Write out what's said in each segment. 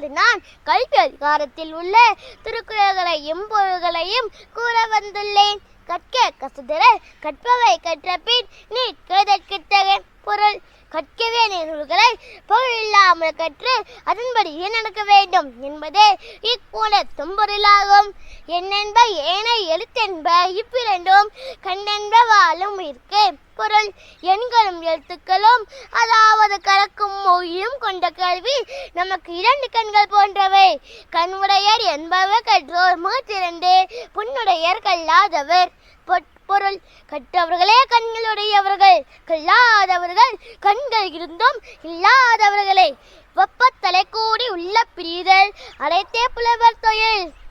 தேவாரத்தில் உள்ள திருக்குறள்களையும் பொருள்களையும் கூற வந்துள்ளேன். கற்க கசுதர கற்பவை கற்ற பின் நீ கேதற்கிட்டக பொருள். கற்கவே நிகழ்வுகளை பொருள் இல்லாமல் கற்று அதன்படியே நடக்க வேண்டும் என்பதே இக்கூடத்தும் பொருளாகும் என்னென்ப ஏனை எழுத்தென்ப இப்பிரண்டும் கண்ணென்ப வாழும் இருக்கு பொருள். எண்களும் எழுத்துக்களும் அதாவது கலக்கும் மொழியும் கொண்ட கல்வி நமக்கு இரண்டு கண்கள் போன்றவை. கண்ணுடையர் என்பவர் கற்றோர் முகத்திரண்டு புண்ணுடையர் கல்லாதவர். பொருள் கற்றவர்களே கண்களுடையவர்கள். கல்லாதவர்கள் கண்கள் இருந்தும் இல்லாதவர்களே. வெப்பத்தலை கூடி உள்ள பிரிதல் அடைத்தே புலவர்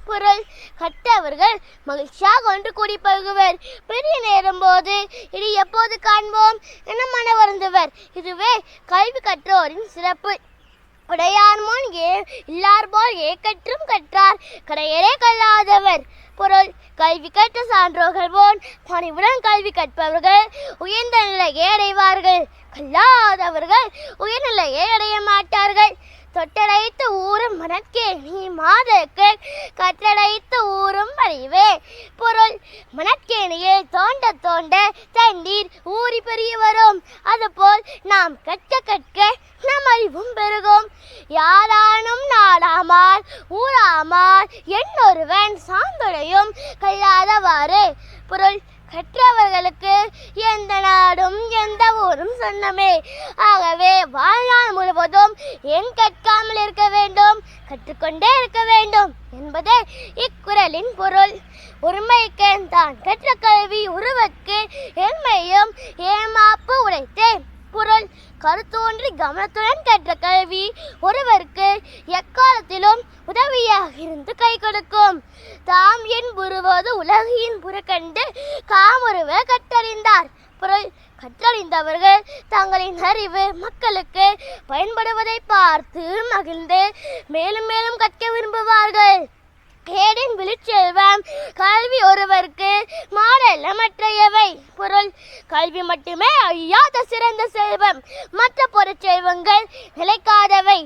பொருள் கற்றவர்கள் மகிழ்ச்சியாக ஒன்று கூடி பழகுவர். பெரிய நேரம் போது இனி எப்போது காண்போம் என மன வருந்துவர். இதுவே கல்வி கற்றோரின் சிறப்பு. உடையார் முன் ஏ இல்லார் போல் ஏக்கற்றும் கற்றார். கடையரே கல்லாதவர். பொருள் கல்வி கற்ற சான்றோர்கள் போல் பணிவுடன் கல்வி கற்பவர்கள் உயர்ந்த நிலையை அடைவார்கள். கல்லாதவர்கள் உயர்நிலையை அடைய மாட்டார்கள். தொட்டடைத்த ஊரும் மனக்கே நீ மாத கற்றடைத்து ஊறும் அறிவே பொருள் மணற்கேணியில் தோண்ட தோண்ட தண்ணீர் ஊறி பெரிய வரும். அதுபோல் நாம் கற்க கற்க நம் அறிவும் பெருகும். யாரானும் நாடாமால் ஊராமால் என்னொருவன் சார்ந்துடையும் கல்லாதவாறு. பொருள் கற்றவர்களுக்கு எந்த நாடும் எந்த ஊரும் சொன்னமே. ஆகவே வாழ்நாள் முழுவதும் என் கற்காமல் இருக்க வேண்டும். கற்றுக்கொண்டே இருக்க வேண்டும் என்பதே இக்குறளின் பொருள். ஒருமைக்கு தான் கற்ற கல்வி உருவக்கு என்மையும் ஏமாப்பு உடைத்தே பொருள். கருத்தோன்றி கவனத்துடன் கற்ற கல்வி ஒருவருக்கு எக்காலத்திலும் உதவியாக இருந்து கை கொடுக்கும். தாம் என் புருவது உலகின் புறக்கண்டு காமுருவ கற்றறிந்தார். அறிந்தவர்கள் தங்களின் அறிவு மக்களுக்கு பயன்படுவதை பார்த்து மகிழ்ந்து மேலும் மேலும் கற்க விரும்புவார்கள். கேடின் விழிச்செல்வம் கல்வி ஒருவருக்கு மாடலமற்றையவை. பொருள் கல்வி மட்டுமே அழியாத சிறந்த செல்வம். மற்ற பொருட்செல்வங்கள் நிலைக்காதவை.